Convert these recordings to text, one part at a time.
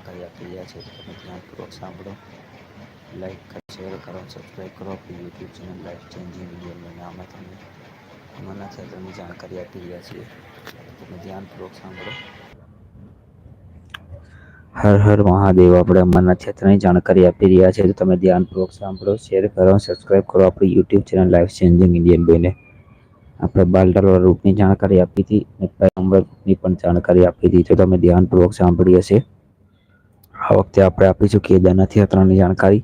જાણકારી આપી રહ્યા છે તમે ધ્યાનપૂર્વક સાંભળો. લાઈક શેર કરો સબસ્ક્રાઈબ કરો. આપણી YouTube channel life changing Indian આમાં તમને અમરનાથ યાત્રાની જાણકારી આપી રહ્યા છીએ. તમે ધ્યાનપૂર્વક સાંભળો. હર હર મહાદેવ, આપણે અમરનાથ ક્ષેત્રની જાણકારી આપી રહ્યા છે તો તમે ધ્યાનપૂર્વક સાંભળો શેર કરો સબસ્ક્રાઈબ કરો. આપણી YouTube channel life changing Indian બોયને આપણે બાલટાલ રૂટની જાણકારી આપી હતી ની પણ જાણકારી આપી હતી. તો તમે ધ્યાનપૂર્વક સાંભળી હશે. આ વખતે આપણે આપીશું કેદારનાથ યાત્રાની જાણકારી.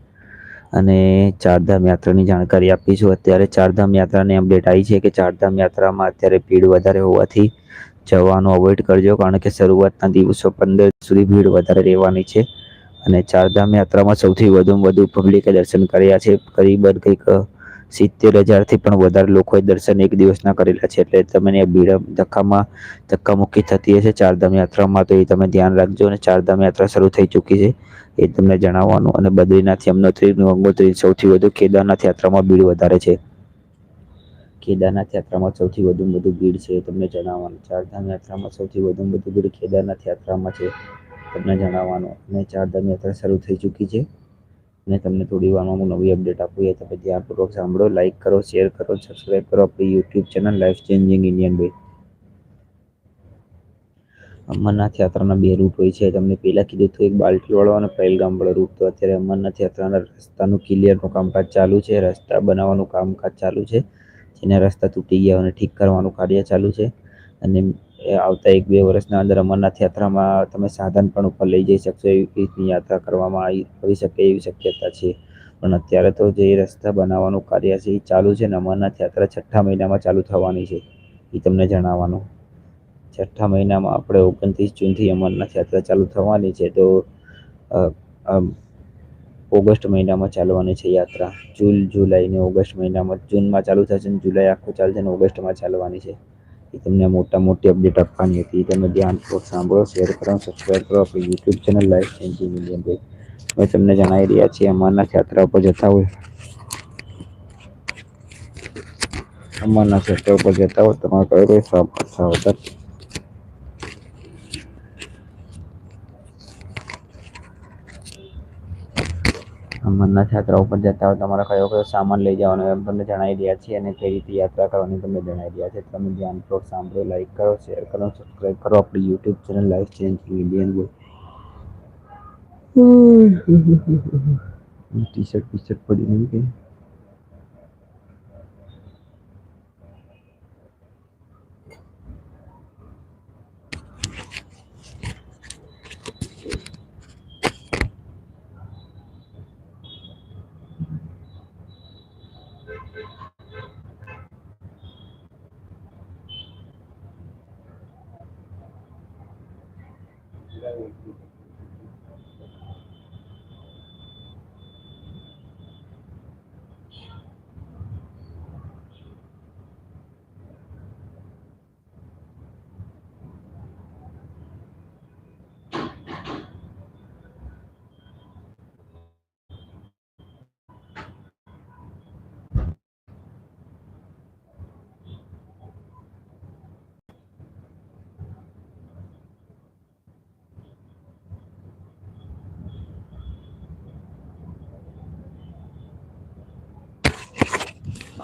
અને ચારધામ યાત્રાની જાણકારી આપીશું. અત્યારે ચારધામ યાત્રાની અપડેટ આવી છે કે ચારધામ યાત્રામાં અત્યારે ભીડ વધારે હોવાથી જવાનું અવોઇડ કરજો, કારણ કે શરૂઆતના દિવસો પંદર સુધી ભીડ વધારે રહેવાની છે. અને ચારધામ યાત્રામાં સૌથી વધુ વધુ પબ્લિકે દર્શન કર્યા છે. કરીબન કંઈક સિત્તેર હજારથી પણ વધારે લોકોએ દર્શન એક દિવસના કરેલા છે. એટલે તમને ભીડ ધક્કામાં ધક્કામુક્કી થતી હશે. ચારધામ યાત્રામાં તો એ તમે ધ્યાન રાખજો અને ચારધામ યાત્રા શરૂ થઈ ચૂકી છે. એ તમને જણાવવાનું. અને બદ્રીનાથ, યમનોત્રી, ગંગોત્રી સૌથી વધુ કેદારનાથ યાત્રામાં ભીડ વધારે છે. કેદારનાથ યાત્રામાં સૌથી વધુ વધુ ભીડ છે તમને જણાવવાનું. ચારધામ યાત્રામાં સૌથી વધુ વધુ ભીડ કેદારનાથ યાત્રામાં છે. તમને જણાવવાનું. અને ચારધામ યાત્રા શરૂ થઈ ચૂકી છે. અને તમને થોડી વારમાં હું નવી અપડેટ આપું એ તમે ધ્યાનપૂર્વક સાંભળો લાઇક કરો શેર કરો સબસ્ક્રાઈબ કરો આપણી YouTube channel life changing Indian બે અમરનાથ યાત્રાના બે રૂટ હોય છે. તમને પહેલાં કીધું હતું એક બાલટીવાળો અને પહેલગામવાળો રૂટ તો અત્યારે અમરનાથ યાત્રાના રસ્તાનું ક્લિયરનું કામકાજ ચાલુ છે. રસ્તા બનાવવાનું કામકાજ ચાલુ છે. જેના રસ્તા તૂટી ગયા અને ઠીક કરવાનું કાર્ય ચાલુ છે. અને આવતા એક બે વર્ષના અંદર અમરનાથ યાત્રામાં તમે સાધન પણ ઉપર લઈ જઈ શકશો એવી રીતની યાત્રા કરવામાં આવી આવી શકે એવી શક્યતા છે. પણ અત્યારે તો જે રસ્તા બનાવવાનું કાર્ય છે એ ચાલુ છે ને અમરનાથ યાત્રા છઠ્ઠા મહિનામાં ચાલુ થવાની છે, એ તમને જણાવવાનું. છઠ્ઠા મહિનામાં આપણે ઓગણત્રીસ જૂનથી અમરનાથ યાત્રા ચાલુ થવાની છે તો ઓગસ્ટ મહિનામાં ચાલવાની છે યાત્રા. જૂન, જુલાઈ ને ઓગસ્ટ મહિનામાં જૂનમાં ચાલુ થશે ને જુલાઈ આખું ચાલશે ને ઓગસ્ટમાં ચાલવાની છે. એ તમને મોટા મોટી અપડેટ આપવાની હતી. તમે ધ્યાનપૂર્વક સાંભળો શેર કરો સબસ્ક્રાઈબ કરો. આપણી YouTube channel life changing Indian ભાઈ અમે તમને જણાવી રહ્યા છીએ અમરનાથ યાત્રા ઉપર જતા હોય. અમરનાથ યાત્રા ઉપર જતા હોય, તમારે કયો કયો સાવધાન અમરનાથ યાત્રા ઉપર જતા હોય તમારો કયો કયો સામાન લઈ જવાનો એમ તમને જણાવી રહ્યા છીએ અને કઈ રીતે યાત્રા કરવાની તમને જણાવી રહ્યા છે. તમે ધ્યાનપૂર્વક સાંભળો લાઈક કરો શેર કરો સબસ્ક્રાઈબ કરો. આપણી YouTube channel life change Indian T shirt T shirt પડી નહીં કઈ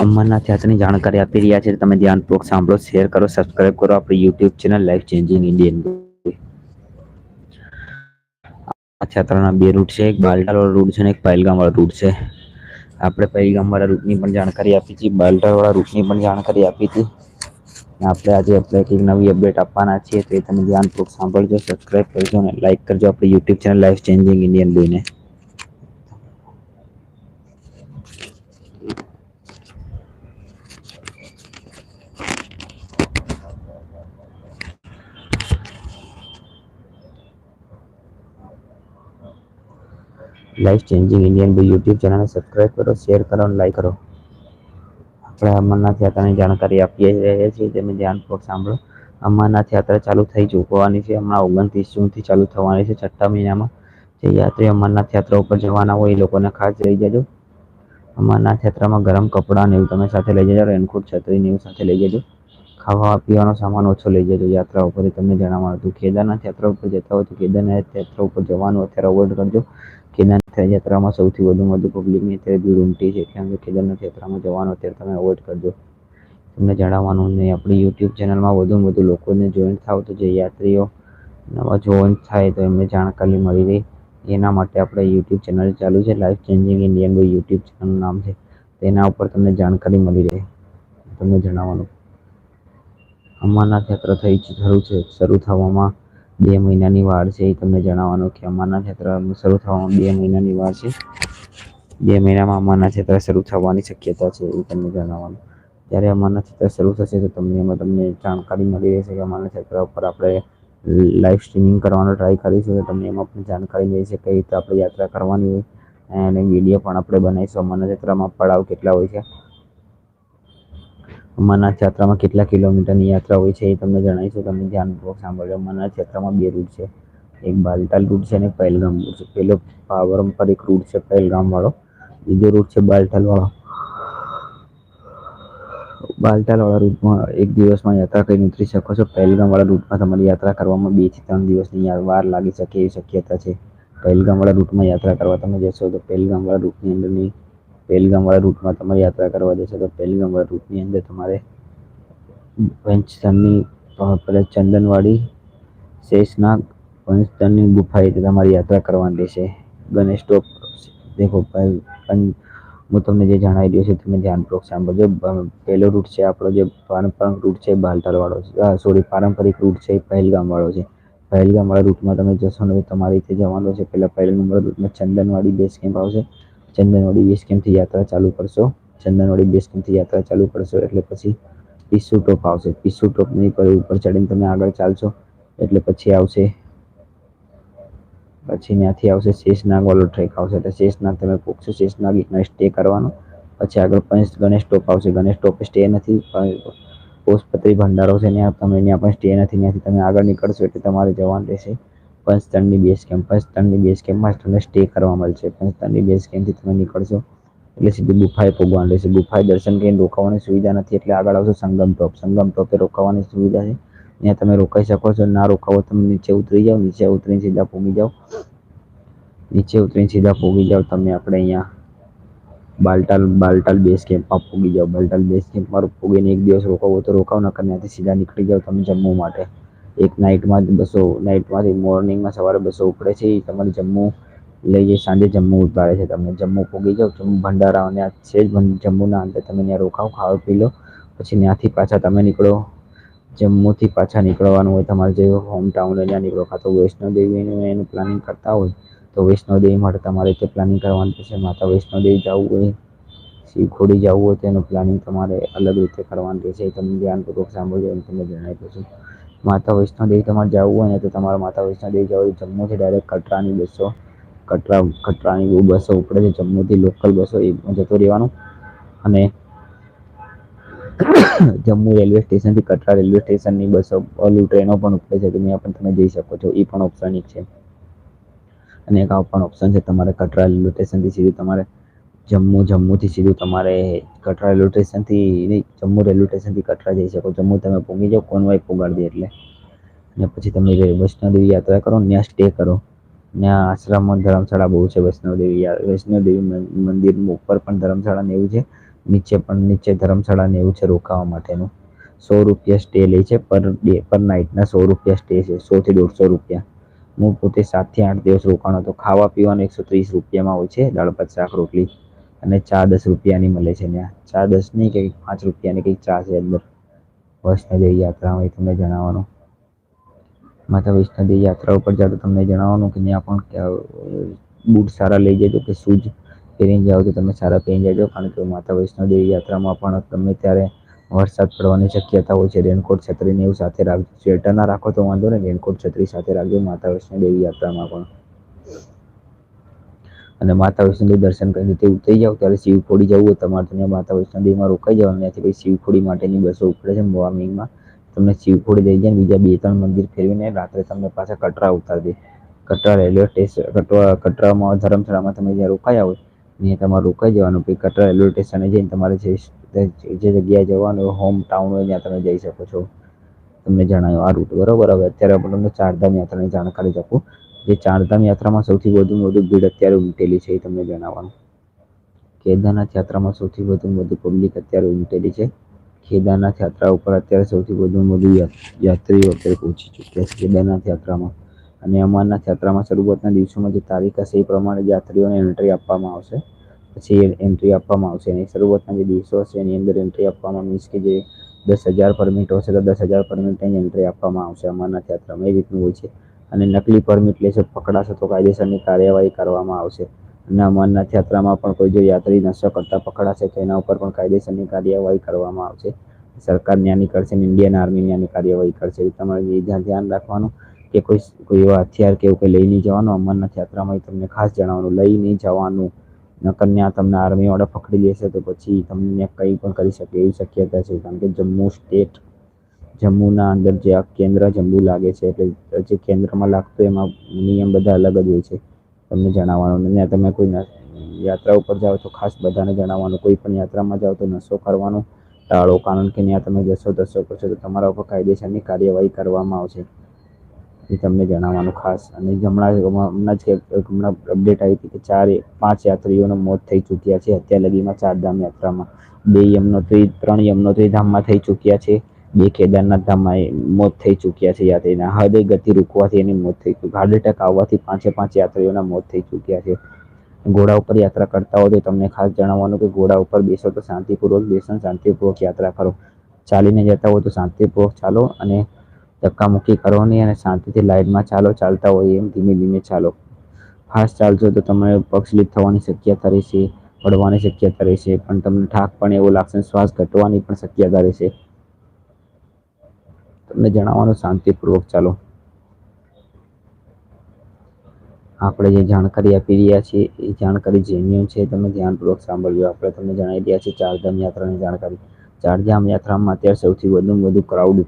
અમરનાથ યાત્રાની જાણકારી આપી રહ્યા છે તમે ધ્યાનપૂર્વક સાંભળો શેર કરો સબસ્ક્રાઈબ કરો આપણી YouTube channel life changing Indian યાત્રાના બે રૂટ છે એક બાલટાલ વાળો રૂટ છે અને એક પહેલગામ વાળો રૂટ છે આપણે પહેલગામ વાળા રૂટની પણ જાણકારી આપી હતી બાલટાલ વાળા રૂટની પણ જાણકારી આપી હતી આપણે આજે આપણે એક નવી અપડેટ આપવાના છીએ તો એ તમે ધ્યાનપૂર્વક સાંભળજો સબસ્ક્રાઈબ કરજો અને લાઈક કરજો આપણી YouTube channel life changing Indian બોયને life changing Indian બી યુટ્યુબ ચેનલને સબસ્ક્રાઈબ કરો શેર કરો અને લાઈક કરો. આપણે અમરનાથ યાત્રાની જાણકારી આપીએ રહ્યા છીએ, તમે ધ્યાનપૂર્વક સાંભળો. અમરનાથ યાત્રા ચાલુ થઈ ચૂકવાની છે, હમણાં ઓગણત્રીસ જૂનથી ચાલુ થવાની છે, છઠ્ઠા મહિનામાં. જે યાત્રી અમરનાથ યાત્રા ઉપર જવાના હોય એ લોકોને ખાસ લઈ જજો. અમરનાથ યાત્રામાં ગરમ કપડાં ને એવું તમે સાથે લઈ જજો, રેનકોટ, છત્રી ને એવું સાથે લઈ જજો. ખાવા પીવાનો સામાન ઓછો લઈ જજો યાત્રા ઉપર તમને જણાવવાનું હતું. કેદારનાથ યાત્રા ઉપર જતા હોય તો કેદારનાથ યાત્રા ઉપર જવાનું, અત્યારે અવોઈડ કરજો. કેદારનાથ યાત્રામાં સૌથી વધુ વધુ પબ્લિકની અત્યારે ભીડ ઉમટી છે. એટલે કેદારનાથ યાત્રામાં જવાનો અત્યારે તમે અવોઇડ કરજો. તમને જણાવવાનું નહીં. આપણી યુટ્યુબ ચેનલમાં વધુ વધુ લોકોને જોઈન થાવ તો જે યાત્રીઓ નવા જોઈન થાય તો એમને જાણકારી મળી રહે. એના માટે આપણે યુટ્યુબ ચેનલ ચાલુ છે. લાઈફ ચેન્જિંગ ઇન્ડિયન યુટ્યુબ ચેનલનું નામ છે. તેના ઉપર તમને જાણકારી મળી રહે. તમને જણાવવાનું. અમરનાથ યાત્રા થઈ શરૂ છે. શરૂ થવામાં બે મહિનાની વાર છે એ તમને જણાવવાનું કે અમારના ક્ષેત્ર શરૂ થવામાં બે મહિનાની વાર છે. બે મહિનામાં અમારના ક્ષેત્ર શરૂ થવાની શક્યતા છે એ તમને જણાવવાનું. જ્યારે અમરનાથ ક્ષેત્ર શરૂ થશે તો તમને એમાં તમને જાણકારી મળી રહેશે કે અમરનાથ ક્ષેત્ર ઉપર આપણે લાઈવ સ્ટ્રીમિંગ કરવાનો ટ્રાય કરીશું તો તમને એમાં પણ જાણકારી મળી છે કઈ રીતે આપણે યાત્રા કરવાની હોય અને વીડિયો પણ આપણે બનાવીશું. અમારા ક્ષેત્રમાં પડાવ કેટલા હોય છે. અમરનાથ યાત્રામાં કેટલા કિલોમીટરની યાત્રા હોય છે એ તમને જણાવીશું. તમે ધ્યાનપૂર્વક સાંભળજો. અમરનાથ યાત્રામાં બે રૂટ છે. એક બાલટાલ રૂટ છે અને પહેલગામ રૂટ છે. પહેલો પારંપરિક રૂટ છે પહેલગામ વાળો બીજો રૂટ છે બાલટાલ વાળો બાલટાલ વાળા રૂટમાં એક દિવસમાં યાત્રા કરીને ઉતરી શકો છો. પહેલગામ વાળા રૂટમાં તમારી યાત્રા કરવામાં બેથી ત્રણ દિવસની વાર લાગી શકે એવી શક્યતા છે. પહેલગામ વાળા રૂટમાં યાત્રા કરવા તમે જશો તો પહેલગામ વાળા રૂટની અંદરની પહેલગામવાળા રૂટમાં તમારે યાત્રા કરવા જશે તો પહેલગામવાળા રૂટની અંદર તમારે પંચતનની પેલા ચંદનવાડી, શેષનાગ પંચસ્થાનની ગુફા એ તમારી યાત્રા કરવાની રહેશે. ગણેશ ટોપ દેખો હું તમને જે જણાવી દઉં છું તમે ધ્યાનપૂર્વક સાંભળજો. પહેલો રૂટ છે આપણો જે પારંપરિક રૂટ છે બાલતાલવાળો છે. સોરી પારંપરિક રૂટ છે પહેલગામવાળો છે. પહેલગામવાળા રૂટમાં તમે જશો ને તમારી રીતે જવાનો છે. પહેલાં પહેલગામવાળા રૂટમાં ચંદનવાડી બેઝ કેમ્પ આવશે. ચંદનવાડી બેઝ કેમ્પથી યાત્રા ચાલુ કરશો. ચંદનવાડી બેઝ કેમ્પથી યાત્રા ચાલુ કરશો એટલે પછી પીસુ ટોપ આવશે. પીસુ ટોપની પર ઉપર ચડીને તમે આગળ ચાલશો એટલે પછી આવશે. પછી ત્યાંથી આવશે શેષનાગ વાળો ટ્રેક આવશે. એટલે શેષનાગ તમે પૂછશો શેષનાગ એક સ્ટે કરવાનો. પછી આગળ પંચ ગણેશ ટોપ આવશે. ગણેશ ટોપ સ્ટે નથી. પોષપત્રી ભંડારો છે ત્યાં. તમે ત્યાં પણ સ્ટે નથી. ત્યાંથી તમે આગળ નીકળશો એટલે તમારે જવાનું રહેશે. પંચતણની બેઝ કેમ્પ પંચતણની બેઝ કેમ્પમાં તમને સ્ટે કરવા મળશે. પંચતણની બેઝ કેમ્પથી તમે નીકળશો, એટલે સીધી ગુફાએ પહોંચવાનું રહેશે. ગુફાએ દર્શન કરીને રોકાવાની સુવિધા નથી, એટલે આગળ આવશે સંગમ ટોપ સંગમ ટોપે રોકાવાની સુવિધા છે. ત્યાં તમે રોકાઈ શકો છો, ના રોકાવો તમે નીચે ઉતરી જાઓ, નીચે ઉતરીને સીધા પૂગી જાઓ. નીચે ઉતરીને સીધા પૂગી જાઓ, તમે આપણે અહીંયા બાલટાલ બાલટાલ બેઝ કેમ્પમાં પૂગી જાઓ. બાલટાલ બેઝ કેમ્પમાં પૂગીને એક દિવસ રોકાવો તો રોકાવ, નકર ત્યાંથી સીધા નીકળી જાઓ તમે જમ્મુ માટે. એક નાઇટમાં બસો નાઇટમાંથી મોર્નિંગમાં સવારે બસો ઉપડે છે એ તમારે જમ્મુ લઈ જઈ, સાંજે જમ્મુ ઉતારે છે. તમને જમ્મુ પહોંચી જાઓ, જમ્મુ ભંડારા અને છે જ જમ્મુના અંતે તમે ત્યાં રોકાવ, ખાઓ, પી લો. પછી ત્યાંથી પાછા તમે નીકળો. જમ્મુથી પાછા નીકળવાનું હોય, તમારે જે હોમ ટાઉન હોય ત્યાં નીકળો, કાં તો વૈષ્ણોદેવીનું એનું પ્લાનિંગ કરતા હોય, તો વૈષ્ણોદેવી માટે તમારે તે પ્લાનિંગ કરવાનું થશે માતા વૈષ્ણોદેવી જવું હોય, શિવખોડી જવું હોય તેનું પ્લાનિંગ તમારે અલગ રીતે કરવાનું રહેશે. તમે ધ્યાનપૂર્વક સાંભળજો એમ તમને જણાવી દઉં છું. માતા વૈષ્ણોદેવી તમારે જવું હોય ને તો તમારે માતા વૈષ્ણોદેવી જવું હોય જમ્મુથી ડાયરેક્ટ કટરાની બસો, કટરા, કટરાની બસો ઉપડે છે. જમ્મુથી લોકલ બસો એમાં જતો રહેવાનું. અને જમ્મુ રેલવે સ્ટેશનથી કટરા રેલવે સ્ટેશનની બસો, ઓલું ટ્રેનો પણ ઉપડે છે. ત્યાં પણ તમે જઈ શકો છો. એ પણ ઓપ્શન એક છે. અને એક આ પણ ઓપ્શન છે તમારે કટરા રેલવે સ્ટેશનથી સીધું તમારે જમ્મુ જમ્મુથી સીધું તમારે કટરા રેલવે સ્ટેશનથી નહીં, જમ્મુ રેલવે સ્ટેશનથી કટરા જઈ શકો. જમ્મુ તમે પહોંચી જાઓ, કોનવાય પોગાડી દે એટલે. અને પછી તમે વૈષ્ણોદેવી યાત્રા કરો, ત્યાં સ્ટે કરો. ત્યાં આશ્રમ ધર્મશાળા બહુ છે વૈષ્ણોદેવી વૈષ્ણોદેવી મંદિર ઉપર પણ ધર્મશાળા ને એવું છે. નીચે પણ, નીચે ધર્મશાળા ને એવું છે રોકાવા માટેનું. સો રૂપિયા સ્ટે લે છે પર ડે પર નાઇટના સો રૂપિયા સ્ટે છે. સોથી દોઢસો રૂપિયા. હું પોતે સાતથી આઠ દિવસ રોકાણો. તો ખાવા પીવાનું એકસો ત્રીસ રૂપિયામાં હોય છે દાળ ભાત, શાક, રોટલી. અને ચા દસ રૂપિયાની મળે છે ત્યાં. ચા નહીં કે પાંચ રૂપિયાની, કંઈક ચા છે અંદર. વૈષ્ણોદેવી યાત્રામાં હોય તમને જણાવવાનું. માતા વૈષ્ણોદેવી યાત્રા ઉપર જાઓ તમને જણાવવાનું કે ત્યાં પણ બૂટ સારા લઈ જજો કે શૂઝ પહેરીને જાઓ તો તમે સારા પહેરી જજો. કારણ કે માતા વૈષ્ણોદેવી યાત્રામાં પણ તમે ત્યારે વરસાદ પડવાની શક્યતા હોય છે, રેનકોટ, છત્રીને એવું સાથે રાખજો. સ્વેટર ના રાખો તો વાંધો નહીં, રેનકોટ, છત્રી સાથે રાખજો માતા વૈષ્ણોદેવી યાત્રામાં પણ. અને માતા વૈષ્ણોદેવી દર્શન કરીને તે ઉતરી જાઓ ત્યારે શિવખોડી જવું હોય, તમારે ત્યાં માતા વૈષ્ણોદેવીમાં રોકાઈ જવાનું, ત્યાંથી પછી શિવખોડી માટેની બસો ઉપડે છે મોર્નિંગમાં તમને શિવખોડી લઈ જાય બીજા બે ત્રણ મંદિર ફેરવીને રાત્રે તમને પાછા કટરા ઉતારી દે. કટરા રેલવે સ્ટેશન, કટરા, કટરામાં, ધર્મશાળામાં તમે જ્યાં રોકાયા હોય, ત્યાં તમારે રોકાઈ જવાનું. પછી કટરા રેલવે સ્ટેશને જઈને તમારે જે જગ્યાએ જવાનું હોમ ટાઉન હોય, ત્યાં તમે જઈ શકો છો. તમને જણાવ્યું આ રૂટ બરાબર. હવે અત્યારે તમને ચારધામ યાત્રાની જાણકારી આપું. જે ચારધામ યાત્રામાં સૌથી વધુ વધુ ભીડ અત્યારે ઉમટેલી છે એ તમને જણાવવાનું. કેદારનાથ યાત્રામાં સૌથી વધુ વધુ પબ્લિક અત્યારે ઉમટેલી છે. કેદારનાથ યાત્રા ઉપર અત્યારે સૌથી વધુ વધુ યાત્રીઓ અત્યારે પહોંચી ચૂક્યા છે કેદારનાથ યાત્રામાં. અને અમરનાથ યાત્રામાં શરૂઆતના દિવસોમાં જે તારીખ હશે એ પ્રમાણે યાત્રીઓને એન્ટ્રી આપવામાં આવશે. પછી એન્ટ્રી આપવામાં આવશે અને શરૂઆતના જે દિવસો હશે એની અંદર એન્ટ્રી આપવામાં મીન્સ કે જે દસ હજાર પરમિટ હશે તો દસ હજાર પરમિટની એન્ટ્રી આપવામાં આવશે અમરનાથ યાત્રામાં. એ રીતનું હોય છે. અને નકલી પરમિટ લેશે પકડાશે તો કાયદેસરની કાર્યવાહી કરવામાં આવશે. અને અમરનાથ યાત્રામાં પણ કોઈ જો યાત્રી નશો કરતા પકડાશે, તો એના ઉપર પણ કાયદેસરની કાર્યવાહી કરવામાં આવશે. સરકાર ન્યાની કરશે ઇન્ડિયન આર્મી ન્યાની કાર્યવાહી કરશે. તમારે ધ્યાન રાખવાનું કે કોઈ કોઈ એવા હથિયાર કે એવું કંઈ લઈ નહીં જવાનું. અમરનાથ યાત્રામાં તમને ખાસ જણાવવાનું, લઈ નહીં જવાનું. નકન્યા તમને આર્મી વાળા પકડી લેશે તો પછી તમને કંઈ પણ કરી શકે એવી શક્યતા છે. કારણ કે જમ્મુ સ્ટેટ જમ્મુના અંદર જે આ કેન્દ્ર જમ્મુ લાગે છે, એટલે જે કેન્દ્રમાં લાગતું એમાં નિયમ બધા અલગ જ હોય છે, તમને જણાવવાનું. ત્યાં તમે કોઈ યાત્રા ઉપર જાઓ તો ખાસ બધાને જણાવવાનું, કોઈ પણ યાત્રામાં જાઓ તો નશો કરવાનો, ટાળો, કારણ કે ત્યાં તમે જશો તશો કરશો તો તમારા ઉપર કાયદેસરની કાર્યવાહી કરવામાં આવશે. એ તમને જણાવવાનું ખાસ. અને હમણાં હમણાં જ હમણાં અપડેટ આવી હતી કે ચાર પાંચ યાત્રીઓના મોત થઈ ચૂક્યા છે અત્યાર લગીમાં ચારધામ યાત્રામાં. બે યમનોત્રી, ત્રણ યમનોત્રી ધામમાં થઈ ચૂક્યા છે. બે કેદારનાથ ધામમાં મોત થઈ ચૂક્યા છે યાત્રીના હૃદય ગતિ રૂકવાથી એની મોત થઈ હાર્ટ એટેક આવવાથી પાંચે પાંચ યાત્રીઓના મોત થઈ ચૂક્યા છે. ઘોડા ઉપર યાત્રા કરતા હોય તો તમને ખાસ જણાવવાનું કે ઘોડા ઉપર બેસો તો શાંતિપૂર્વક બેસો, શાંતિપૂર્વક યાત્રા કરો. ચાલીને જતા હોય તો શાંતિપૂર્વક ચાલો અને ધક્કામુક્કી કરો નહીં અને શાંતિથી લાઇનમાં ચાલો, ચાલતા હોય એમ ધીમે ધીમે ચાલો. ફાસ્ટ ચાલશો તો તમારે પગ સ્લીપ થવાની શક્યતા રહેશે પડવાની શક્યતા રહેશે, પણ તમને થાક પણ એવો લાગશે શ્વાસ ઘટવાની પણ શક્યતા રહેશે. તમને જણાવવાનું શાંતિપૂર્વક ચાલો. આપણે જે જાણકારી આપી રહ્યા છીએ, એ જાણકારી જેન્યુન છે, તમે ધ્યાનપૂર્વક સાંભળજો. આપણે તમને જણાવી રહ્યા છીએ ચારધામ યાત્રાની જાણકારી. ચારધામ યાત્રામાં અત્યારે સૌથી વધુ વધુ ક્રાઉડ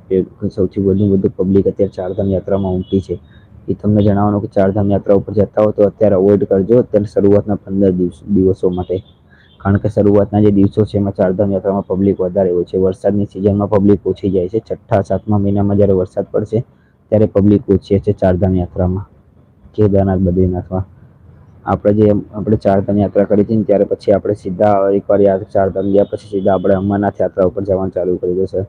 સૌથી વધુ વધુ પબ્લિક અત્યારે ચારધામ યાત્રામાં ઉમટી છે. એ તમને જણાવવાનું કે ચારધામ યાત્રા ઉપર જતા હોય તો અત્યારે અવોઇડ કરજો અત્યારે શરૂઆતના પંદર દિવસ, દિવસો માટે. કારણ કે શરૂઆતના જે દિવસો છે એમાં ચારધામ યાત્રામાં પબ્લિક વધારે હોય છે. વરસાદની સિઝનમાં પબ્લિક ઓછી જાય છે. છઠ્ઠા, સાતમા મહિનામાં જ્યારે વરસાદ પડશે ત્યારે પબ્લિક ઓછી હશે ચારધામ યાત્રામાં. કેદારનાથ બદ્રીનાથમાં આપણે જે આપણે ચારધામ યાત્રા કરી હતી ને ત્યારે પછી આપણે સીધા એકવાર ચારધામ ગયા પછી સીધા આપણે અમરનાથ યાત્રા ઉપર જવાનું ચાલુ કરી દેશે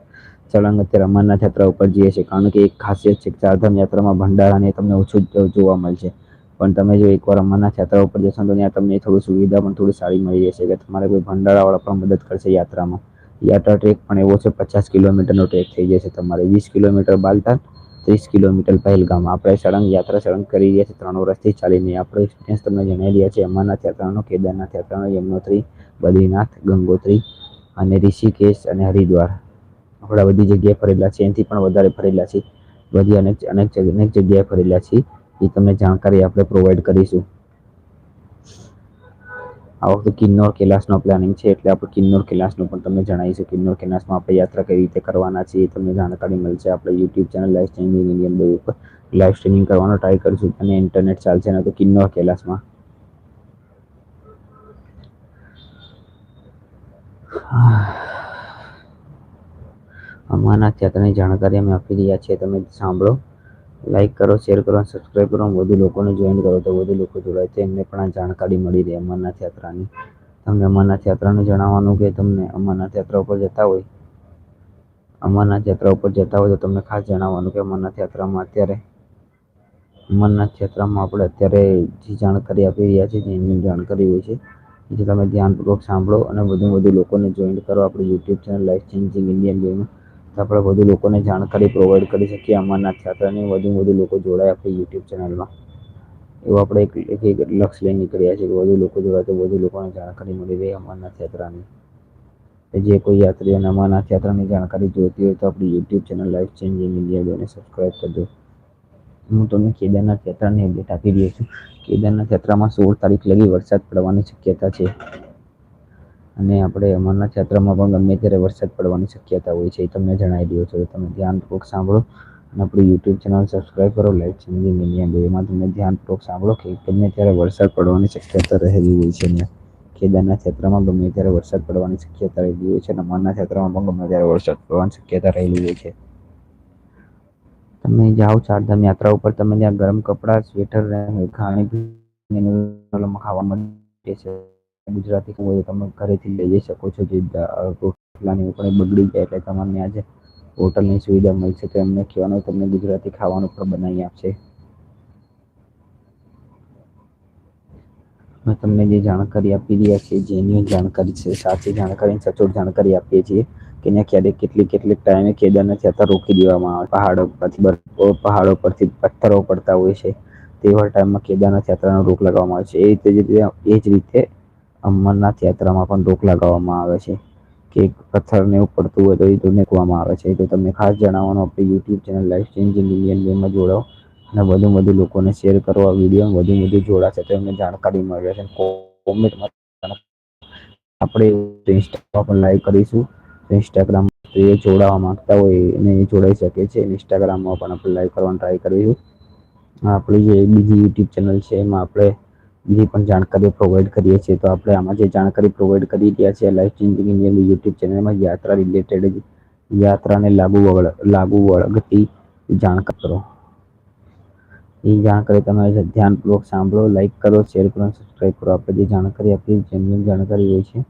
ચલંગ અત્યારે અમરનાથ યાત્રા ઉપર જઈએ છીએ. કારણ કે એક ખાસિયત છે ચારધામ યાત્રામાં ભંડારાને તમને ઓછું જોવા મળશે. પણ તમે જો એકવાર અમરનાથ યાત્રા ઉપર જશો તો ત્યાં તમને થોડી સુવિધા પણ થોડી સારી મળી જશે કે તમારે કોઈ ભંડારાવાળા પણ મદદ કરશે યાત્રામાં. યાત્રા ટ્રેક પણ એવો છે, પચાસ કિલોમીટરનો ટ્રેક થઈ જશે તમારે. વીસ કિલોમીટર બાલતાલ, ત્રીસ કિલોમીટર પહેલગામ. આપણે સળંગ યાત્રા સળંગ કરી રહ્યા છીએ ત્રણ વર્ષથી ચાલીને. આપણો એક્સપિરિયન્સ તમને જણાવી રહ્યા છે અમરનાથ યાત્રાનો કેદારનાથ યાત્રાનો, યમનોત્રી, બદ્રીનાથ, ગંગોત્રી અને ઋષિકેશ અને હરિદ્વાર. આપણા બધી જગ્યાએ ફરેલા છે એનાથી પણ વધારે ફરેલા છે બધી અનેક અનેક અનેક જગ્યાએ ફરેલા છીએ. એ તમને જાણકારી આપણે પ્રોવાઈડ કરીશું. આ વખતે કિન્નોર કૈલાસનો પ્લાનિંગ છે એટલે આપણે કિન્નોર કૈલાસનું પણ તમને જણાવીશું. કિન્નોર કૈલાસમાં આપણે યાત્રા કઈ રીતે કરવાના છે એ તમને જાણકારી મળશે. આપણે YouTube channel live streaming Indian બે ઉપર લાઈવ સ્ટ્રીમિંગ કરવાનો ટ્રાય કરીશું અને ઇન્ટરનેટ ચાલશે ને તો કિન્નોર કૈલાસમાં ત્યાં યાત્રાની જાણકારી અમે આપી રહ્યા છીએ, તમે સાંભળો. લાઈક કરો શેર કરો અને સબસ્ક્રાઈબ કરો. વધુ લોકોને જોઈન કરો તો વધુ લોકો જોડાય તો એમને પણ આ જાણકારી મળી રહે અમરનાથ યાત્રાની. તમને અમરનાથ યાત્રાને જણાવવાનું કે તમને અમરનાથ યાત્રા ઉપર જતા હોય, અમરનાથ યાત્રા ઉપર જતા હોય તો તમને ખાસ જણાવવાનું કે અમરનાથ યાત્રામાં અત્યારે, અમરનાથ યાત્રામાં આપણે અત્યારે જે જાણકારી આપી રહ્યા છીએ, જેની જાણકારી હોય છે જે તમે ધ્યાનપૂર્વક સાંભળો અને વધુ વધુ લોકોને જોઈન કરો. આપણી YouTube channel life changing Indian ગેમમાં આપણે વધુ લોકોને જાણકારી પ્રોવાઈડ કરી શકીએ. અમરનાથ યાત્રાને વધુ વધુ લોકો જોડાય આપણી યુટ્યુબ ચેનલમાં એવું આપણે એક એક લક્ષ્ય લઈ નીકળ્યા છીએ કે વધુ લોકો જોડાય તો વધુ લોકોને જાણકારી મળી રહે અમરનાથ યાત્રાની જે કોઈ યાત્રીઓને અમરનાથ યાત્રાની જાણકારી જોઈતી હોય તો આપણી YouTube channel life changing India જોઈને સબસ્ક્રાઈબ કરજો. હું તમને કેદારનાથ યાત્રાની અપડેટ આપી રહ્યો છું. કેદારનાથ યાત્રામાં સોળ તારીખ લગી વરસાદ પડવાની શક્યતા છે. અને આપણે અમરનાથ ક્ષેત્રમાં પણ ગમે ત્યારે વરસાદ પડવાની શક્યતા હોય છે એ તમને જણાવી દઉં છું. તમે ધ્યાનપૂર્વક સાંભળો અને આપણી યુટ્યુબ ચેનલ સબસ્ક્રાઈબ કરો લાઈક ચેનલ મીડિયા બે એમાં તમે ધ્યાનપૂર્વક સાંભળો કે ગમે ત્યારે વરસાદ પડવાની શક્યતા રહેલી હોય છે અહીંયા કેદારના ક્ષેત્રમાં ગમે ત્યારે વરસાદ પડવાની શક્યતા રહેલી હોય છે અને અમારના ક્ષેત્રમાં પણ ગમે ત્યારે વરસાદ પડવાની શક્યતા રહેલી હોય છે. તમે જાઓ ચારધામ યાત્રા ઉપર, તમે ત્યાં ગરમ કપડાં, સ્વેટર ખાણી ખાવા મળે છે ગુજરાતી હોય તમે ઘરેથી લઈ જઈ શકો છો. જે રોટલાની પણ બગડી જાય એટલે તમારે ત્યાં જે હોટલની સુવિધા મળશે. તો એમને કહેવાનું તમને ગુજરાતી ખાવાનું પણ બનાવી આપશે. અમે તમને જે જાણકારી આપી રહ્યા છીએ, જેની જાણકારી છે, સાચી જાણકારી સચોટ જાણકારી આપીએ છીએ કે ત્યાં ક્યારેક કેટલી કેટલીક ટાઈમે કેદારનાથ યાત્રા રોકી દેવામાં આવે. પહાડો પરથી પહાડો પરથી પથ્થરો પડતા હોય છે. તેવા ટાઈમમાં કેદારનાથ યાત્રાનો રોક લગાવવામાં આવે છે. એ રીતે એ જ રીતે અમરનાથ યાત્રામાં પણ રોક લગાવવામાં આવે છે કે પથ્થર ને એવું પડતું હોય તો એ તો મૂકવામાં આવે છે. તો તમને ખાસ જણાવવાનું આપણે YouTube channel life changing Indian વેમાં જોડાઓ અને વધુ વધુ લોકોને શેર કરો. આ વીડિયો વધુ વધુ જોડાશે તો એમને જાણકારી મળે છે. કોમેન્ટમાં આપણે ઇન્સ્ટામાં પણ લાઈક કરીશું. ઇન્સ્ટાગ્રામ એ જોડાવા માંગતા હોય એને જોડાઈ શકે છે. ઇન્સ્ટાગ્રામમાં પણ આપણે લાઈક કરવાનું ટ્રાય કરીશું. આપણી જે બીજી યુટ્યુબ ચેનલ છે એમાં આપણે બીજી પણ જાણકારી પ્રોવાઈડ કરીએ છીએ, તો આપણે આમાં જે જાણકારી પ્રોવાઈડ કરી રહ્યા છીએ લાઈફ ચેન્જિંગ ઇન્ડિયન યુટ્યુબ ચેનલમાં યાત્રા રિલેટેડ યાત્રાને લાગુ વળ, લાગુ વળગતી જાણકારી કરો. એ જાણકારી તમે ધ્યાનપૂર્વક સાંભળો લાઈક કરો શેર કરો સબસ્ક્રાઈબ કરો. આપણે જે જાણકારી આપી જેન્યુઅન જાણકારી હોય છે,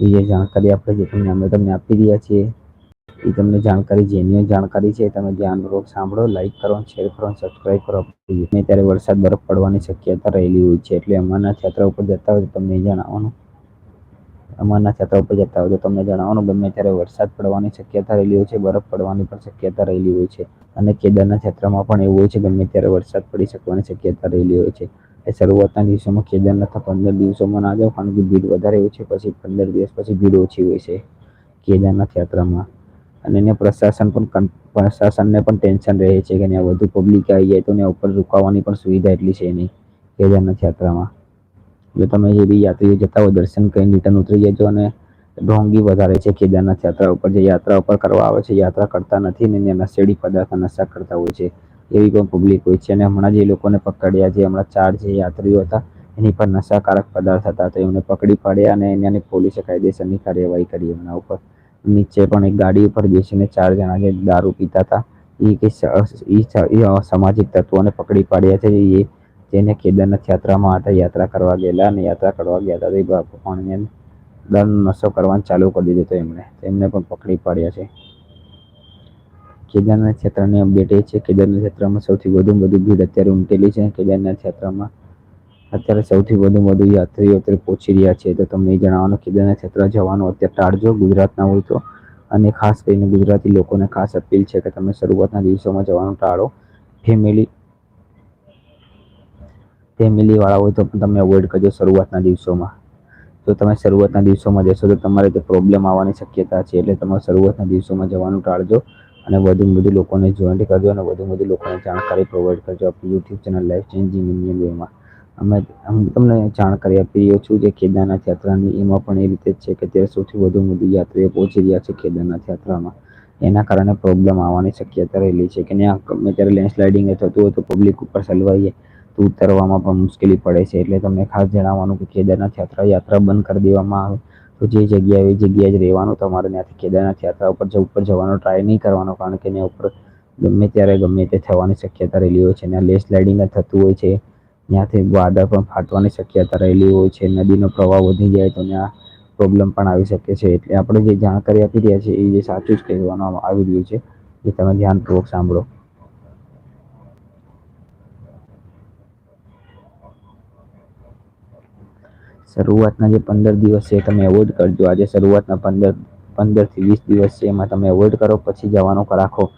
એ જે જાણકારી આપણે જે તમને અમે તમને આપી રહ્યા છીએ એ તમને જાણકારી જેન્યુઅન જાણકારી છે તમે ધ્યાનપૂર્વક સાંભળો લાઈક કરો શેર કરો સબસ્ક્રાઈબ કરો. ને ત્યારે વરસાદ બરફ પડવાની શક્યતા રહેલી હોય છે, એટલે અમારના ક્ષેત્ર ઉપર જતા હોય તો તમને જણાવવાનું. અમારના ક્ષેત્ર ઉપર જતા હોય તો તમને જણાવવાનું, ગમે ત્યારે વરસાદ પડવાની શક્યતા રહેલી હોય છે, બરફ પડવાની પણ શક્યતા રહેલી હોય છે. અને કેદારના ક્ષેત્રમાં પણ એવું હોય છે, ગમે ત્યારે વરસાદ પડી શકવાની શક્યતા રહેલી હોય છે. એ શરૂઆતના દિવસોમાં કેદારનાથ પંદર દિવસોમાં ના જાઓ, કારણ કે ભીડ વધારે હોય છે, પછી પંદર દિવસ પછી ભીડ ઓછી હોય છે, કેદારનાથ યાત્રામાં. અને એને પ્રશાસન પણ પ્રશાસનને પણ ટેન્શન રહે છે કે ત્યાં વધુ પબ્લિક આવી જાય તો ત્યાં ઉપર રોકાવાની પણ સુવિધા એટલી છે નહીં કેદારનાથ યાત્રામાં. જો તમે જે બી યાત્રીઓ જતા હોય, દર્શન કરીને રિટર્ન ઉતરી જજો અને ઢોંગી વધારે છે કેદારનાથ યાત્રા ઉપર જે યાત્રા ઉપર કરવા આવે છે, યાત્રા કરતા નથી ને એના નશેડી પદાર્થ નશા કરતા હોય છે, એવી પણ પબ્લિક હોય છે. અને હમણાં જે લોકોને પકડ્યા છે, હમણાં ચાર જે યાત્રીઓ હતા, એની પર નશાકારક પદાર્થ હતા, તો એમને પકડી પાડ્યા અને એની પોલીસે કાયદેસરની કાર્યવાહી કરી એમના ઉપર. નીચે પણ એક ગાડી ઉપર બેસીને ચાર જણા જે દારૂ પીતા હતા, એ કે સામાજિક તત્વોને પકડી પાડ્યા છે, એ જેને કેદારનાથ યાત્રામાં હતા, યાત્રા કરવા ગયેલા અને યાત્રા કરવા ગયા હતા એ પણ દારૂનો નશો કરવાનું ચાલુ કરી દીધો હતો એમણે એમને પણ પકડી પાડ્યા છે. કેદારનાથ યાત્રાની અપડેટ એ છે, કેદારનાથ ક્ષેત્રમાં સૌથી વધુ વધુ ભીડ અત્યારે ઉમટેલી છે, કેદારનાથ ક્ષેત્રમાં અત્યારે સૌથી વધુ વધુ યાત્રીઓ અત્યારે પહોંચી રહ્યા છે. તો તમને જણાવવાનું કેદારનાથ ક્ષેત્ર જવાનું અત્યારે ટાળજો ગુજરાતના હોય તો. અને ખાસ કરીને ગુજરાતી લોકોને ખાસ અપીલ છે કે તમે શરૂઆતના દિવસોમાં જવાનું ટાળો. ફેમિલી, ફેમિલીવાળા હોય તો પણ તમે અવોઇડ કરજો શરૂઆતના દિવસોમાં. જો તમે શરૂઆતના દિવસોમાં જશો તો તમારે તે પ્રોબ્લેમ આવવાની શક્યતા છે. એટલે તમારે શરૂઆતના દિવસોમાં જવાનું ટાળજો અને વધુ વધુ લોકોને જોઈન્ટ કરજો અને વધુ વધુ લોકોને જાણકારી પ્રોવાઈડ કરજો. આપણી YouTube channel life changing Indian વેમાં અમે તમને જાણકારી આપી રહ્યો છું જે કેદારનાથ યાત્રાની, એમાં પણ એ રીતે જ છે કે ત્યારે સૌથી વધુ વધુ યાત્રીઓ પહોંચી રહ્યા છે કેદારનાથ યાત્રામાં. એના કારણે પ્રોબ્લેમ આવવાની શક્યતા રહેલી છે કે ત્યાં ગમે ત્યારે લેન્ડસ્લાઇડિંગ થતું હોય તો પબ્લિક ઉપર સલવાઈએ તો ઉતરવામાં પણ મુશ્કેલી પડે છે. એટલે તમને ખાસ જણાવવાનું કે કેદારનાથ યાત્રા યાત્રા બંધ કરી દેવામાં આવે તો જે જગ્યાએ એ જગ્યાએ જ રહેવાનું તમારે ત્યાંથી કેદારનાથ યાત્રા ઉપર ઉપર જવાનો ટ્રાય નહીં કરવાનો કારણ કે ત્યાં ઉપર ગમે ત્યારે ગમે તે થવાની શક્યતા રહેલી હોય છે. ત્યાં લેન્ડસ્લાઇડિંગ થતું હોય છે. ત્યાંથી વાદળ પણ ફાટવાની શક્યતા રહેલી હોય છે, નદીનો પ્રવાહ વધી જાય તો ત્યાં પ્રોબ્લેમ પણ આવી શકે છે. એટલે આપણે જે જાણકારી આપી રહ્યા છીએ એ જે સાચું જ કહેવાનું આવી રહ્યું છે, એ તમે ધ્યાનપૂર્વક સાંભળો. શરૂઆતના જે પંદર દિવસ છે, તમે એવોઇડ કરજો. આજે શરૂઆતના પંદર, પંદરથી વીસ દિવસ છે, એમાં તમે એવોઇડ કરો, પછી જવાનું રાખો.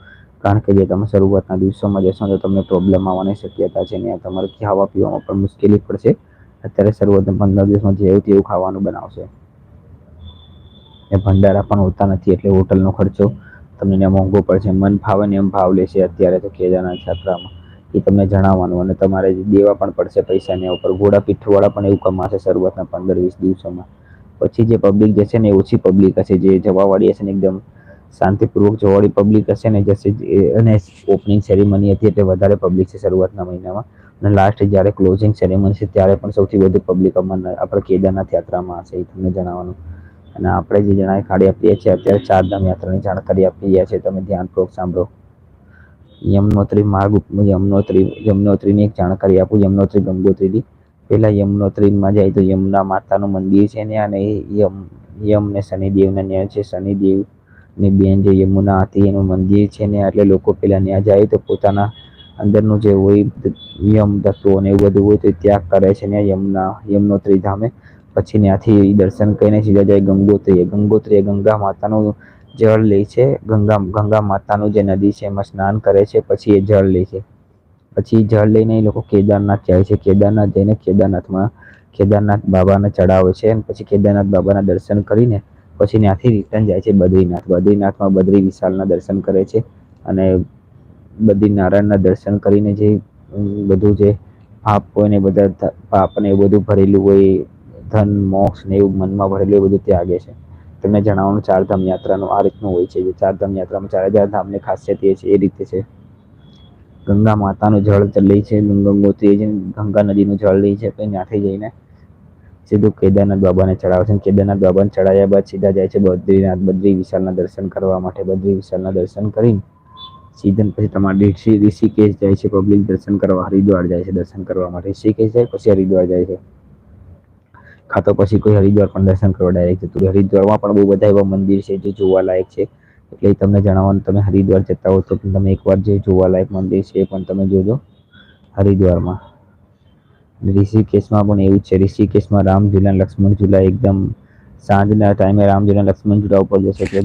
કારણ કે જે તમે શરૂઆતના દિવસોમાં જશો તો તમને પ્રોબ્લેમ આવવાની શક્યતા છે ને તમારે ખાવા પીવામાં પણ મુશ્કેલી પડશે. અત્યારે શરૂઆતના પંદર દિવસમાં જેવું તેવું ખાવાનું બનાવશે. એ ભંડારા પણ હોતા નથી એટલે હોટલનો ખર્ચો તમને મોંઘો પડશે. મન ભાવે ને એમ ભાવ લેશે અત્યારે તો કેદારનાથ છાત્રામાં એ તમને જણાવવાનું અને તમારે દેવા પણ પડશે પૈસાને ઉપર ઘોડા પીઠવાળા પણ એવું કમાશે શરૂઆતના પંદર વીસ દિવસોમાં. પછી જે પબ્લિક જશે ને ઓછી પબ્લિક હશે. જે જવાવાળી હશે ને એકદમ શાંતિપૂર્વક જોવાળી પબ્લિક હશે ને જશે અને ઓપનિંગ સેરેમની હતી એટલે વધારે પબ્લિક છે શરૂઆતના મહિનામાં. અને લાસ્ટ જ્યારે ક્લોઝિંગ સેરેમની છે ત્યારે પણ સૌથી વધુ પબ્લિક અમરનાથ આપણે કેદારનાથ યાત્રામાં હશે એ તમને જણાવવાનું. અને આપણે જે જણાએ ખાડી આપીએ છીએ, અત્યારે ચારધામ યાત્રાની જાણકારી આપી રહ્યા છીએ. તમે ધ્યાનપૂર્વક સાંભળો. યમનોત્રી માર્ગ યમનોત્રી યમનોત્રીની એક જાણકારી આપું. યમનોત્રી ગંગોત્રીની. પહેલાં યમનોત્રીમાં જાય તો યમુના માતાનું મંદિર છે ને, અને યમ યમ ને શનિદેવના ન્યાય છે. શનિદેવ ની બેન જે યમુના હતી, એનું મંદિર છે ને, એટલે લોકો પેલા ત્યાં જાય તો પોતાના અંદરનું જે હોય યમ તત્વો ને એવું બધું હોય તો ત્યાગ કરે છે ને યમુના, યમનોત્રી ધામે. પછી ત્યાંથી દર્શન કરીને સીધા જાય ગંગોત્રી. ગંગોત્રી એ ગંગા માતાનું જળ લે છે. ગંગા ગંગા માતાનું જે નદી છે, એમાં સ્નાન કરે છે, પછી એ જળ લે છે. પછી જળ લઈને એ લોકો કેદારનાથ જાય છે. કેદારનાથ જઈને કેદારનાથમાં, કેદારનાથ બાબાને ચડાવે છે પછી કેદારનાથ બાબાના દર્શન કરીને પછી ત્યાંથી રિટર્ન જાય છે બદ્રીનાથ. બદ્રીનાથમાં બદ્રી વિશાલના દર્શન કરે છે અને બદ્રી નારાયણના દર્શન કરીને જે બધું જે પાપ હોય ને બધા પાપને એવું બધું ભરેલું હોય, ધન, મોક્ષ ને એવું મનમાં ભરેલું એ બધું ત્યાગે છે. તમને જણાવવાનું ચારધામ યાત્રાનું આ રીતનું હોય છે. જે ચારધામ યાત્રામાં ચાર હજાર ધામની ખાસિયત એ છે, એ રીતે છે. ગંગા માતાનું જળ લે છે ગંગોત્રી ગંગા નદીનું જળ લે છે પછી ત્યાંથી જઈને સીધું કેદારનાથ બાબાને ચડાવે છે. કેદારનાથ બાબાને ચડાવ્યા બાદ સીધા જાય છે બદ્રીનાથ. બદ્રી વિશાલના દર્શન કરવા માટે બદ્રી વિશાલના દર્શન કરી સીધન પછી તમારે ઋષિકેશ જાય છે. પબ્લિક દર્શન કરવા, હરિદ્વાર જાય છે દર્શન કરવા માટે. ઋષિકેશ જાય પછી હરિદ્વાર જાય છે. ખાતો પછી કોઈ હરિદ્વાર પણ દર્શન કરવા ડાયરેક્ટ જતું હરિદ્વારમાં પણ બહુ બધા એવા મંદિર છે જે જોવાલાયક છે. એટલે તમને જણાવવાનું, તમે હરિદ્વાર જતા હો તો તમે એકવાર જે જોવાલાયક મંદિર છે એ પણ તમે જોજો હરિદ્વારમાં. ઋષિકેશમાં પણ એવું જ છે. ઋષિકેશમાં રામ ઝુલા લક્ષ્મણ ઝુલા એકદમ સાંજના ટાઈમે રામજીના લક્ષ્મણ ઝુલા ઉપર જશે એટલે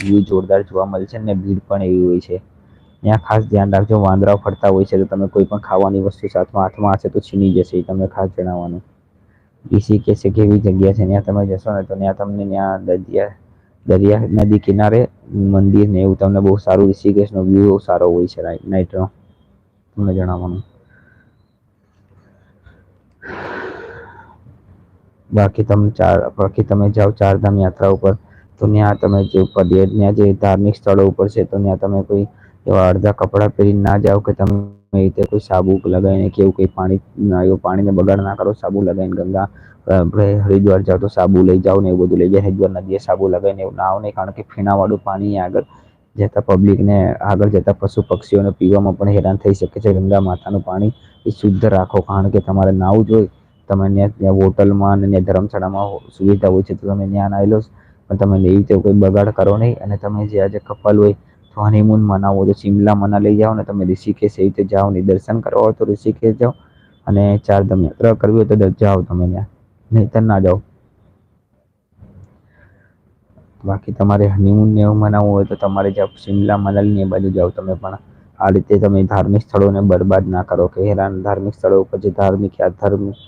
વ્યૂ જોરદાર જોવા મળશે ને ભીડ પણ એવી હોય છે. ત્યાં ખાસ ધ્યાન રાખજો, વાંદરાઓ ફરતા હોય છે તો તમે કોઈ પણ ખાવાની વસ્તુ સાથમાં હાથમાં હશે તો છીની જશે, એ તમને ખાસ જણાવવાનું. ઋષિકેશ એક એવી જગ્યા છે ત્યાં તમે જશો ને તો ત્યાં તમને ત્યાં દરિયા દરિયા નદી કિનારે મંદિર ને એવું તમને બહુ સારું ઋષિકેશનો વ્યૂ સારો હોય છે નાઇટનો તમને જણાવવાનું. બાકી તમે ચાર બાકી તમે જાઓ ચારધામ યાત્રા ઉપર, તો ત્યાં તમે જે પદે ત્યાં જે ધાર્મિક સ્થળો ઉપર છે, તો ત્યાં તમે કોઈ એવા અડધા કપડાં પહેરીને ના જાઓ કે તમે એ રીતે કોઈ સાબુ લગાવીને કે એવું કંઈ પાણી એવું પાણીને બગાડ ના કરો, સાબુ લગાવીને ગંગા આપણે હરિદ્વાર જાઓ તો સાબુ લઈ જાઓ ને એવું બધું લઈ જાય હરિદ્વાર નદીએ સાબુ લગાવીને એવું ના આવો નહીં કારણ કે ફીણાવાળું પાણી આગળ જતા પબ્લિકને આગળ જતા પશુ પક્ષીઓને પીવામાં પણ હેરાન થઈ શકે છે. ગંગા માતાનું પાણી એ શુદ્ધ રાખો, કારણ કે તમારે નાવું જોઈએ તમે ત્યાં હોટલમાં અને ધર્મશાળામાં સુવિધા હોય છે તો તમે ત્યાં નાહી લો પણ તમે એવી રીતે કોઈ બગાડ કરો નહીં અને તમે જે આજે કપલ હોય તો હનીમૂન મનાવો. તો શિમલા મનાલી જાઓ ને તમે ઋષિકેશ એવી રીતે જાઓ ને દર્શન કરવા હોય તો ઋષિકેશ જાઓ અને ચારધામ યાત્રા કરવી હોય તો જાઓ તમે ત્યાં. નહીંતર ના જાઓ. બાકી તમારે હનીમૂન ને એવું મનાવવું હોય તો તમારે જ્યાં શિમલા મનાલી ને બાજુ જાઓ તમે પણ. આ રીતે તમે ધાર્મિક સ્થળોને બરબાદ ના કરો. કે હેરાન ધાર્મિક સ્થળો ઉપર જે ધાર્મિક ધર્મ ધાર્મિક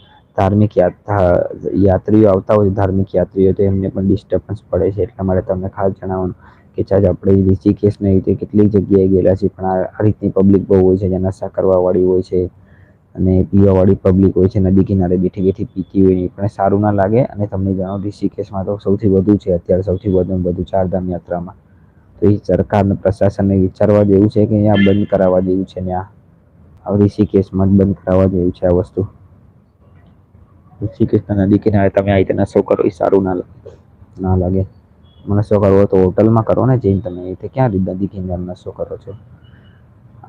યાત્રીઓ આવતા હોય ધાર્મિક યાત્રીઓ, તો એમને પણ ડિસ્ટર્બન્સ પડે છે. એટલા માટે તમને ખાસ જણાવવાનું કે ચાજ આપણે ઋષિકેશ ને રીતે કેટલીક જગ્યાએ ગયેલા છીએ, પણ આ રીતની પબ્લિક બહુ હોય છે જે નશા કરવાવાળી હોય છે અને પીવાવાળી પબ્લિક હોય છે, નદી કિનારે બેઠી બેઠી પીતી હોય એ પણ સારું ના લાગે. અને તમને જણાવો, ઋષિકેશમાં તો સૌથી વધુ છે, અત્યારે સૌથી વધુ વધુ ચારધામ યાત્રામાં. તો એ સરકારને, પ્રશાસનને વિચારવા જેવું છે કે અહીંયા બંધ કરાવવા જેવું છે ત્યાં ઋષિકેશમાં જ બંધ કરાવવા જેવું છે આ વસ્તુ? ઋષિકેશના નદી કિનારે તમે આવી રીતે નશો કરો, એ સારું ના ના લાગે. નશો કરવો તો હોટલમાં કરો ને જઈને તમે એ ક્યાં નદી કિનારે નશો કરો છો?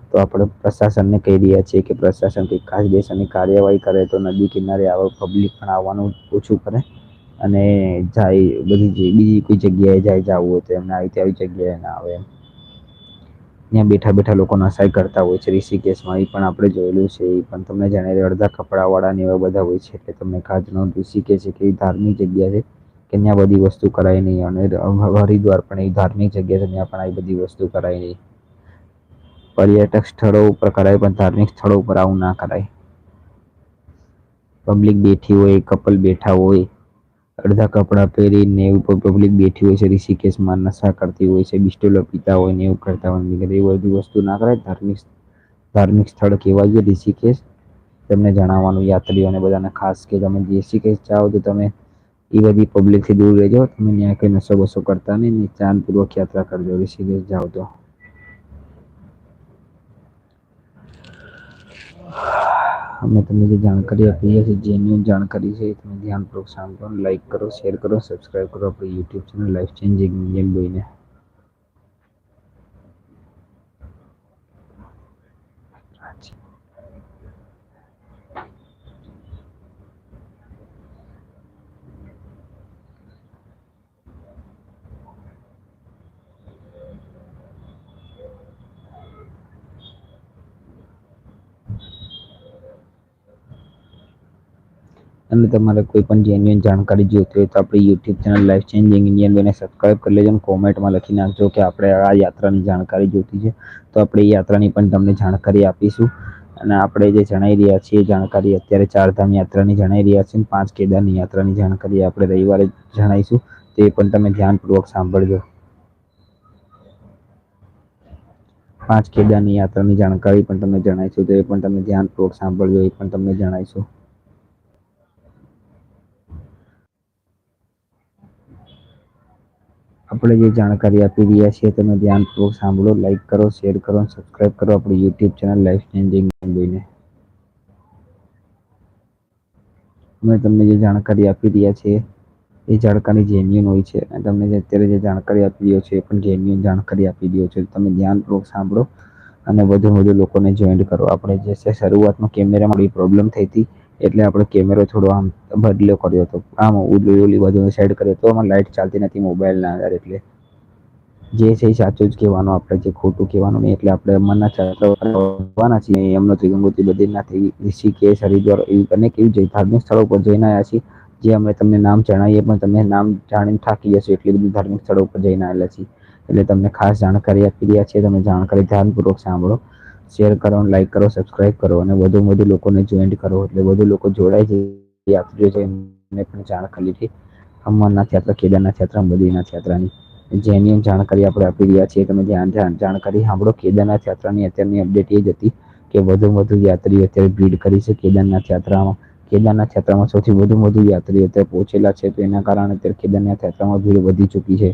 તો આપણે પ્રશાસનને કહી રહ્યા છીએ કે પ્રશાસન કંઈક કાયદેસરની કાર્યવાહી કરે તો નદી કિનારે આવો પબ્લિક પણ આવવાનું ઓછું કરે અને જાય બધી બીજી કોઈ જગ્યાએ જાય, જવું હોય તો એમને આવી આવી જગ્યાએ ના આવે એમ. ત્યાં બેઠા બેઠા લોકો નશાઈ કરતા હોય છે. ઋષિકેશમાં એ પણ આપણે જોયેલું છે. એ પણ તમને જણાવી અડધા કપડાવાળા ને એવા બધા હોય છે એટલે તમને કાચનો ઋષિકેશ એક એવી ધાર્મિક જગ્યા છે કે ત્યાં બધી વસ્તુ કરાય નહીં અને હરિદ્વાર પણ એ ધાર્મિક જગ્યા છે, ત્યાં પણ આવી બધી વસ્તુ કરાય નહીં. પર્યટક સ્થળો ઉપર કરાય, પણ ધાર્મિક સ્થળો ઉપર આવું ના કરાય. પબ્લિક બેઠી હોય કપલ બેઠા હોય અડધા કપડાં પહેરીને એવું પબ્લિક બેઠી હોય છે ઋષિકેશમાં નશા કરતી હોય છે, બિસ્ટોલો પીતા હોય ને એવું કરતા હોય. એ બધી વસ્તુ ના કરાય, ધાર્મિક ધાર્મિક સ્થળ કહેવાય ઋષિકેશ. તમને જણાવવાનું યાત્રીઓને બધાને ખાસ કે તમે ઋષિકેશ જાઓ તો તમે એ બધી પબ્લિકથી દૂર રહેજો. તમે ત્યાં કંઈ નશો બસો કરતા નહીં ને ચાંદપૂર્વક યાત્રા કરજો, ઋષિકેશ જાઓ તો. અમે તમને જે જાણકારી આપીએ છીએ જેન્યુન જાણકારી છે તમે ધ્યાનપૂર્વક સાંભળો લાઈક કરો શેર કરો સબસ્ક્રાઈબ કરો. આપણી YouTube channel life changing Indian બોયને અને તમારે કોઈ પણ જેન્યુઅન જાણકારી જોઈતી હોય તો આપણી YouTube channel life changing Indian બેને સબસ્ક્રાઈબ કરી લેજો અને કોમેન્ટમાં લખી નાખજો કે આપણે આ યાત્રાની જાણકારી જોઈતી છે. તો આપણે એ યાત્રાની પણ તમને જાણકારી આપીશું. અને આપણે જે જણાવી રહ્યા છીએ જાણકારી અત્યારે ચારધામ યાત્રાની જણાવી રહ્યા છીએ પાંચ કેદારની યાત્રાની જાણકારી આપણે રવિવારે જણાવીશું તે પણ તમે ધ્યાનપૂર્વક સાંભળજો. પાંચ કેદારની યાત્રાની જાણકારી પણ તમને જણાવીશું તો એ પણ તમે ધ્યાનપૂર્વક સાંભળજો, એ પણ તમને જણાવીશું આપણે જે જાણકારી આપી રહ્યા છીએ તમે ધ્યાનપૂર્વક સાંભળો લાઈક કરો શેર કરો સબસ્ક્રાઈબ કરો આપણી યુટ્યુબ ચેનલ લાઈફ ચેન્જિંગ મુંબઈને અમે તમને જે જાણકારી આપી રહ્યા છીએ, એ જાણકારી જેન્યુન હોય છે અને તમને જે અત્યારે જે જાણકારી આપી રહ્યો છે એ પણ જેન્યુન જાણકારી આપી રહ્યો છે. તમે ધ્યાનપૂર્વક સાંભળો અને વધુ વધુ લોકોને જોઈન્ટ કરો. આપણે જે છે, શરૂઆતમાં કેમેરામાં થોડી પ્રોબ્લેમ થઈ હતી. એટલે આપણે કેમેરો થોડો આમ બદલો કર્યો હતો. આમ ઉલી ઉલી બાજુ સાઈડ કર્યો તો આમાં લાઇટ ચાલતી નથી મોબાઈલના આધારે એટલે. જે છે એ સાચું જ કહેવાનું આપણે, જે ખોટું કહેવાનું નહીં એટલે આપણે મનના ચાલવાના છીએ. એમનો ત્રિગંગોત્રી બદ્રીનાથ એવી ઋષિકેશ, હરિદ્વાર એવી અનેક એવી જઈ ધાર્મિક સ્થળો પર જઈને આવ્યા છીએ. જે અમે તમને નામ જણાવીએ પણ તમે નામ જાણીને થાકી જશો. એટલી બધી ધાર્મિક સ્થળો પર જઈને આવેલા છીએ. એટલે તમને ખાસ જાણકારી આપી રહ્યા છીએ. તમે જાણકારી ધ્યાનપૂર્વક સાંભળો. શેર કરો લાઈક કરો સબસ્ક્રાઇબ કરો અને વધુ વધુ લોકોને જોઈન્ટ કરો. એટલે વધુ લોકો જોડાય છે યાત્રીઓ છે એમને પણ જાણ કરી છે. અમરનાથ યાત્રા, કેદારનાથ યાત્રા, બદ્રીનાથ યાત્રાની. જેની જાણકારી આપણે આપી રહ્યા છીએ, તમે ધ્યાન જાણકારી સાંભળો. કેદારનાથ યાત્રાની અત્યારની અપડેટ એ જ હતી કે વધુ વધુ યાત્રીઓ અત્યારે ભીડ કરી છે કેદારનાથ યાત્રામાં. કેદારનાથ યાત્રામાં સૌથી વધુ વધુ યાત્રીઓ અત્યારે પહોંચેલા છે, તો એના કારણે અત્યારે કેદારનાથ યાત્રામાં ભીડ વધી ચૂકી છે.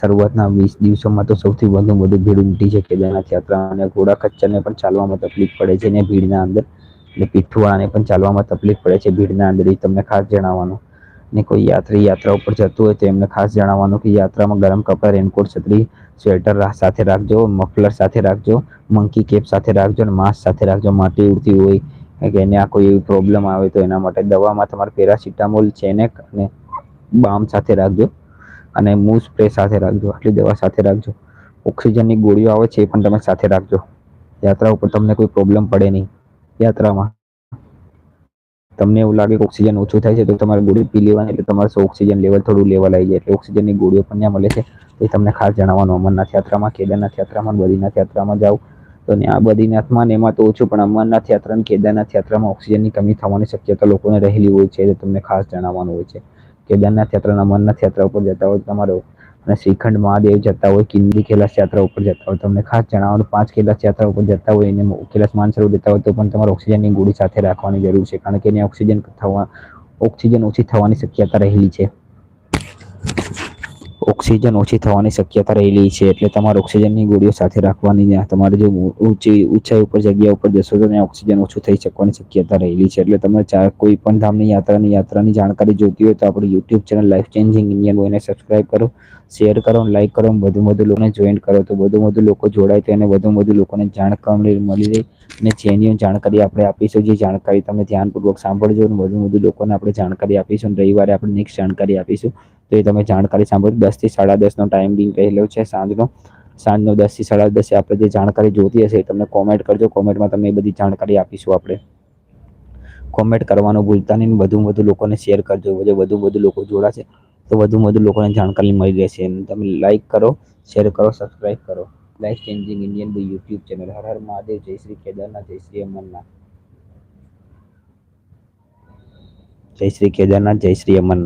શરૂઆતના વીસ દિવસોમાં તો સૌથી વધુ વધુ ભીડ ઉમટી છે કેદારનાથ યાત્રા અને ઘોડા ખચ્ચરને પણ ચાલવામાં તકલીફ પડે છે ને ભીડના અંદર. એટલે પીઠુવાળાને પણ ચાલવામાં તકલીફ પડે છે ભીડના અંદર, એ તમને ખાસ જણાવવાનું. ને કોઈ યાત્રી, યાત્રા ઉપર જતું હોય તો એમને ખાસ જણાવવાનું કે યાત્રામાં ગરમ કપડાં, રેનકોટ, છત્રી, સ્વેટર સાથે રાખજો, મફલર સાથે રાખજો, મંકી કેપ સાથે રાખજો અને માસ્ક સાથે રાખજો, માટી ઉડતી હોય કે એને આ કોઈ એવી પ્રોબ્લેમ આવે તો એના માટે દવામાં તમારે પેરાસિટામોલ, ચેનેક અને બામ સાથે રાખજો. અને મૂવ સ્પ્રે સાથે રાખજો, આટલી દવા સાથે રાખજો. ઓક્સિજનની ગોળીઓ આવે છે એ પણ તમે સાથે રાખજો. યાત્રા ઉપર તમને કોઈ પ્રોબ્લેમ પડે નહીં. યાત્રામાં તમને એવું લાગે કે ઓક્સિજન ઓછું થાય છે તો તમારે ગોળી પી લેવાની, એટલે તમારે ઓક્સિજન લેવલ થોડું લેવલ આવી જાય. એટલે ઓક્સિજનની ગોળીઓ પણ ત્યાં મળે છે. એ તમને ખાસ જણાવવાનું, અમરનાથ યાત્રામાં, કેદારનાથ યાત્રામાં, બદ્રીનાથ યાત્રામાં જાઓ. તો આ બદ્રીનાથમાં ને એમાં તો ઓછું, પણ અમરનાથ યાત્રા અને કેદારનાથ યાત્રામાં ઓક્સિજનની કમી થવાની શક્યતા લોકોને રહેલી હોય છે, એ તમને ખાસ જણાવવાનું હોય છે. કેદારનાથ યાત્રાના અમરનાથ યાત્રા ઉપર જતા હોય તમારો. અને શ્રીખંડ મહાદેવ જતા હોય કિંદી કૈલાસ યાત્રા ઉપર જતા હોય. તમને ખાસ જણાવવાનું, પાંચ કૈલાસ યાત્રા ઉપર જતા હોય, એને કૈલાસ માનસરોવર જતા હોય, તો પણ તમારે ઓક્સિજનની ગોળી સાથે રાખવાની જરૂર છે. કારણ કે એને ઓક્સિજન થવા, ઓક્સિજન ઓછી થવાની શક્યતા રહેલી છે. ઓક્સિજન ઓછી થવાની શક્યતા રહેલી છે, એટલે તમારે ઓક્સિજનની ગોળીઓ સાથે રાખવાની તમારે જો ઊંચી, ઊંચાઈ ઉપર જગ્યા ઉપર જશો તો ત્યાં ઓક્સિજન ઓછું થઈ શકવાની શક્યતા રહેલી છે, એટલે તમે કોઈ પણ ધામની યાત્રાની યાત્રાની જાણકારી જોતી હોય તો આપણી YouTube channel life changing Indian બોયને subscribe કરો શેર કરો લાઈક કરો વધુ વધુ લોકોને જોઈન કરો તો વધુ વધુ લોકો જોડાય તો એને વધુ વધુ લોકોને જાણકારી મળી રહે અને જેની જાણકારી આપણે આપીશું, જે જાણકારી તમે ધ્યાનપૂર્વક સાંભળજો અને વધુ વધુ લોકોને આપણે જાણકારી આપીશું રવિવારે આપણે નેક્સ્ટ જાણકારી આપીશું. તો એ તમે જાણકારી સાંભળો. દસથી સાડા દસનો ટાઈમ બિંગ કહેલો છે સાંજનો. સાંજનો દસથી સાડા દસે આપણે જે જાણકારી જોતી હશે એ તમને કોમેન્ટ કરજો. કોમેન્ટમાં તમે એ બધી જાણકારી આપીશું આપણે. કોમેન્ટ કરવાનું ભૂલતા નહીં વધુ વધુ લોકોને શેર કરજો. વધુ વધુ લોકો જોડાશે તો વધુ વધુ લોકોને જાણકારી મળી રહેશે. તમે લાઈક કરો શેર કરો સબસ્ક્રાઈબ કરો. Life changing Indian YouTube channel હર હર મહાદેવ. જય શ્રી કેદારનાથ. જય શ્રી અમરનાથ. જય શ્રી કેદારનાથ. જય શ્રી અમરનાથ.